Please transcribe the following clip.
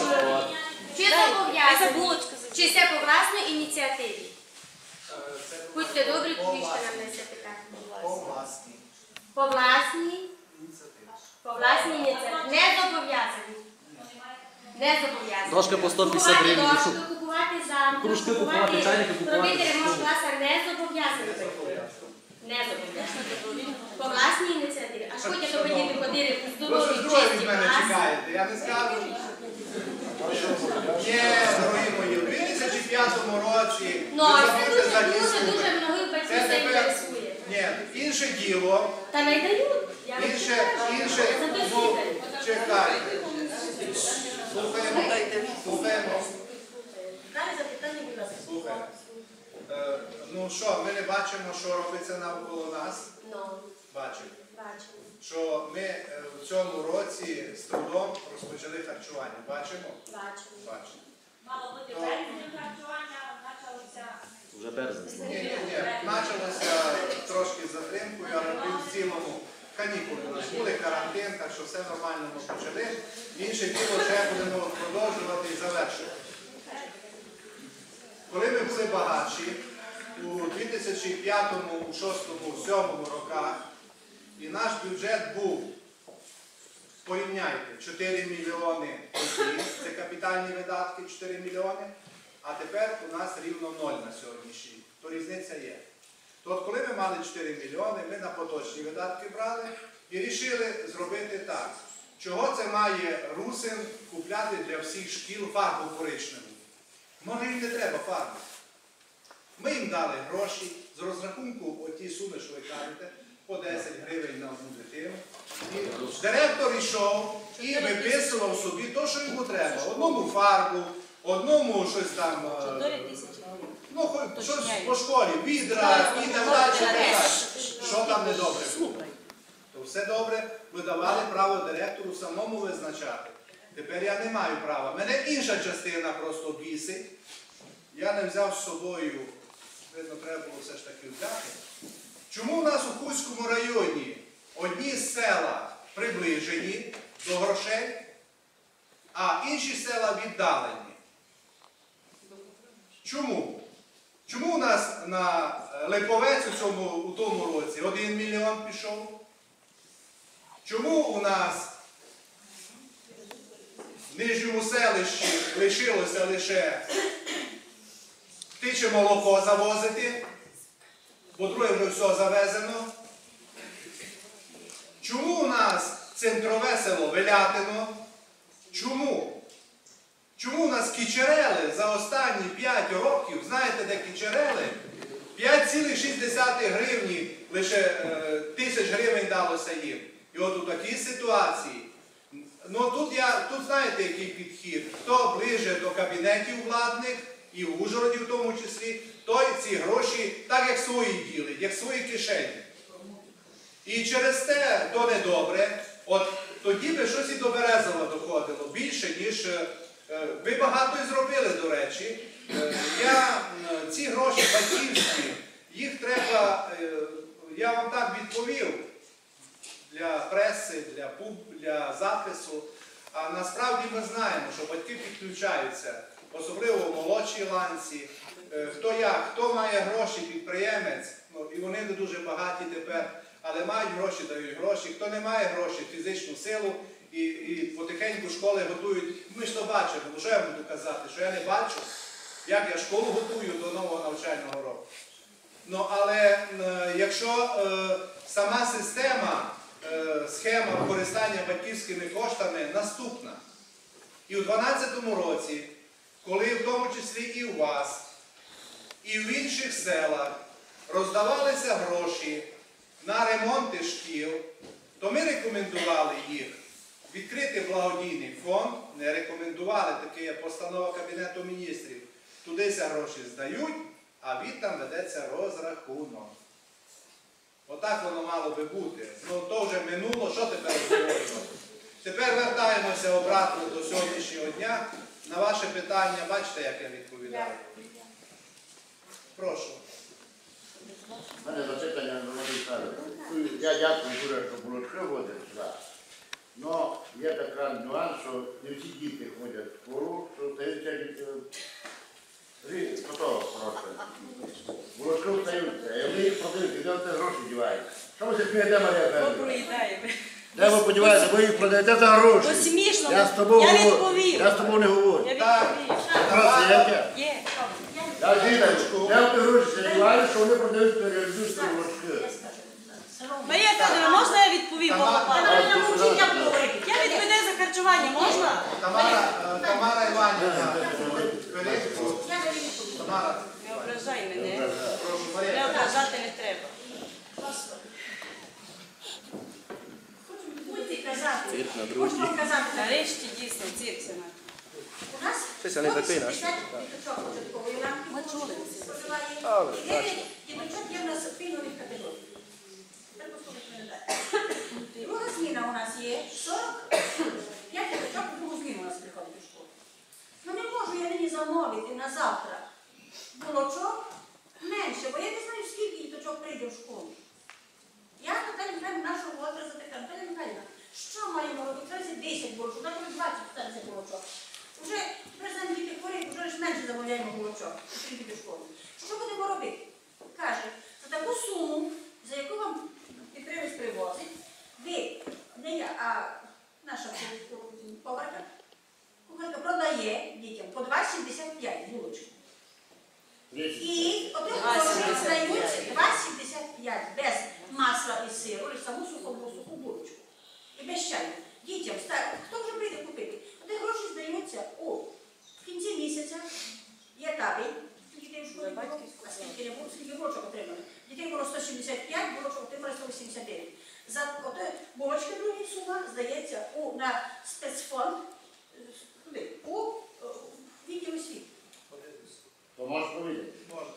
велосипед. Чи зобов'язані? Чи це по власній ініціативі? Е, Будьте добрі, повіжте нам на це питання. По власній По власній, ініціативі. по власній ініціативі. Не зобов'язані. Не зобов'язані. Дошка по 150 Купувати гривень. дошку, купувати замки, Кружки купувати, чайники купувати. Робити ремонт класа не зобов'язані. Не зобов'язані. По власній ініціативі. А що я то діти ходили друге від чисті мене класи? чекаєте, я не скажу. Ні, дорогі мої, у 2005 році Ну, а це дуже, дуже, дуже многих батьків Це це тепер інтересує. ні, інше діло, Та не дають. Я інше, інше, ну, чекайте. Слухаємо, слухаємо. Далі запитання, будь ласка. Слухайте. Е, Ну що, ми не бачимо, що робиться навколо нас. Ну, Бачимо. бачимо. Що ми е, в цьому році з трудом розпочали харчування. Бачимо? Бачимо. Бачимо. Мало бути березень харчування, почалося Вже березень. Ні, ні, ні. Почалося трошки з затримкою, але в цілому канікули у нас були, карантин, так що все нормально ми почали. Інше діло вже будемо продовжувати і завершувати. Коли ми були багатші, у 2005, 2006, 2007 роках, і наш бюджет був, порівняйте, 4 мільйони рублів, це капітальні видатки 4 мільйони, а тепер у нас рівно 0 на сьогоднішній. То різниця є. То от коли ми мали 4 мільйони, ми на поточні видатки брали і вирішили зробити так. Чого це має русин купляти для всіх шкіл фарбу коричневу? Може їм не треба фарби. Ми їм дали гроші з розрахунку оті суми, що ви кажете, по 10 гривень на одну дитину. І директор йшов і виписував собі те, що йому треба. Одному фарбу, одному щось там. е, 4 тисячі. Ну, хоч щось по школі, відра і так далі. Що там недобре? Слухай. То все добре, ви давали право директору самому визначати. Тепер я не маю права. Мене інша частина просто бісить. Я не взяв з собою, видно, треба було все ж таки взяти. Чому у нас у Хуському районі одні села приближені до грошей, а інші села віддалені? Чому? Чому у нас на е, Липовець у, цьому, у тому році 1 мільйон пішов? Чому у нас в нижньому селищі лишилося лише птиче молоко завозити, бо друге вже все завезено? Чому у нас центрове село Велятино? Чому? Чому у нас кічерели за останні 5 років, знаєте, де кічерели? 5,6 гривні лише е, тисяч гривень далося їм. І от у такій ситуації, ну тут я, тут знаєте, який підхід. Хто ближе до кабінетів владних, і в Ужгороді в тому числі, той ці гроші так як свої ділить, як свої кишені. І через те то недобре. От тоді би щось і до Березова доходило більше, ніж е, е, ви багато і зробили, до речі. Е, Я ці гроші батьківські, їх треба, я вам так відповів для преси, для пуб, для запису. А насправді ми знаємо, що батьки підключаються, особливо в молодшій ланці. Е, Хто як, хто має гроші, підприємець, ну і вони не дуже багаті тепер, але мають гроші, дають гроші. Хто не має грошей, фізичну силу і, і потихеньку школи готують. Ми ж то бачимо, ну що я буду казати, що я не бачу, як я школу готую до нового навчального року. Ну, але е, якщо е, сама система, е, схема використання батьківськими коштами наступна. І у 2012 році, коли в тому числі і у вас, і в інших селах роздавалися гроші на ремонти шкіл, то ми рекомендували їх відкрити благодійний фонд, не рекомендували, таке є постанова Кабінету міністрів. Тудися гроші здають, а від там ведеться розрахунок. Отак воно мало би бути. Ну то вже минуло, що тепер обговорювати? Тепер вертаємося обратно до сьогоднішнього дня. На ваше питання, бачите, як я відповідаю? Прошу. У мене запитання Я дякую дуже, що було три роки сюди. Але є така нюанс, що не всі діти ходять в школу, що е, три готові хороше. Булочки встаються, і вони їх продають, де вони гроші діваються. Що ви смієте, Марія Петрівна? Де ви подіваєте, ви їх продаєте за гроші. Бо смішно, я, з тобою. Я з тобою не говорю. Я? Є. Жіночку, де ти гроші що вони продають переробіть молочки? Марія Федорівна, можна я відповім Тамара? Мовчить, я буду говорити. Я відповідаю за харчування, можна? Тамара, е, Тамара Іванівна, відповідь. Тамара, Не ображай мене. прошу, Не Марія. ображати не треба. Будьте казати. Цирк Хочу вам казати. Нарешті дійсно цирксена. У нас Щось вони наш. 50 діточок початкової рамки. Ми чули. Є в нас пільгових категорій. Друга зміна у нас є 45 діточок другу зміну у нас приходить у школу. Ну не можу я нині замовити на завтра булочок менше, бо я не знаю, скільки діточок прийде в школу. Я Наталя Михайлівна нашого возрасту запитала, Наталя Михайлівна, що маємо робити? Зараз 10 булочок, так 20 станеться булочок. Уже президент діти хворі, вже ж менше замовляємо булочок, якщо діти в школу. Що будемо робити? Каже, за таку суму, за яку вам підприємець привозить, ви, не я, а наша поварка, кухарка продає дітям по 2,75 булочки. І один гроші здають 2,75 без масла і сиру, і саму суху, суху булочку. І без чаю. Дітям, ста- хто вже прийде купити? Один гроші здаються у кінці місяця. Є табель, скільки дітей в школі було, а скільки не було, скільки булочок отримали. Дітей було 175, булочок отримали 189. За оте булочки другі сума здається у, на спецфонд, е, куди? у е, відділ освіти. То можна повідати? Можна.